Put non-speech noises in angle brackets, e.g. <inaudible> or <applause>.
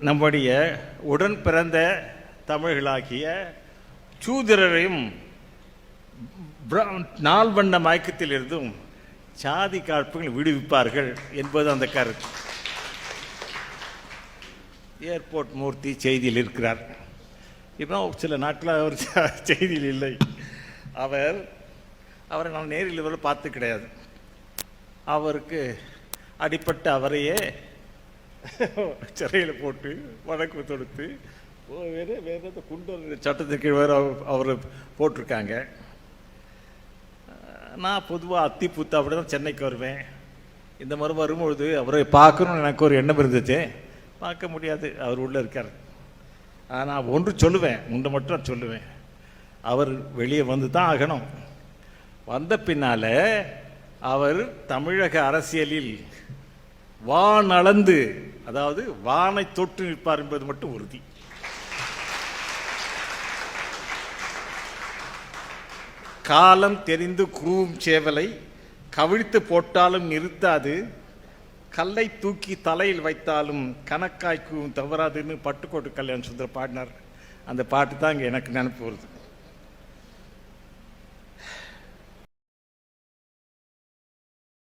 நம்முடைய உடன் பிறந்த தமிழர்களாகிய சூதிரரையும் பிர- நால் வண்ண மயக்கத்திலிருந்தும் சாதி காழ்ப்புகள் விடுவிப்பார்கள் என்பது அந்த கருத்து. ஏர்போர்ட் மூர்த்தி செய்தியில் இருக்கிறார். இப்போ சில நாட்கள் அவர் <laughs> செய்தியில் இல்லை. அவர் அவரை நான் நேரில் பார்த்து கிடையாது. அவருக்கு அடிப்பட்ட அவரையே சிறையில் போட்டு வழக்கு தொடுத்து. வேறு வேறு ஏதோ குண்டர் சட்டத்துக்கு வேறு அவர் போட்டிருக்காங்க. நான் பொதுவாக அத்தி புத்து அப்படி தான் சென்னைக்கு வருவேன். இந்த மாதிரி வரும்பொழுது அவரை பார்க்கணும்னு எனக்கு ஒரு எண்ணம் இருந்துச்சு. பார்க்க முடியாது அவர் உள்ளே இருக்கார். ஆனால் ஒன்று சொல்லுவேன் ஒன்று மட்டும் நான் சொல்லுவேன். அவர் வெளியே வந்து தான் ஆகணும். வந்த பின்னால அவர் தமிழக அரசியலில் வான் அளந்து அதாவது வானை தொட்டு நிற்பார் என்பது மட்டும் உறுதி. காலம் தெரிந்து கூவும் சேவலை கவிழ்த்து போட்டாலும் நிறுத்தாது கல்லை தூக்கி தலையில் வைத்தாலும் கணக்காய்க்கும் தவறாதுன்னு பட்டுக்கோட்டு கல்யாண சுந்தர பாடினார். அந்த பாட்டு தான் இங்கே எனக்கு நினைப்பு வருது.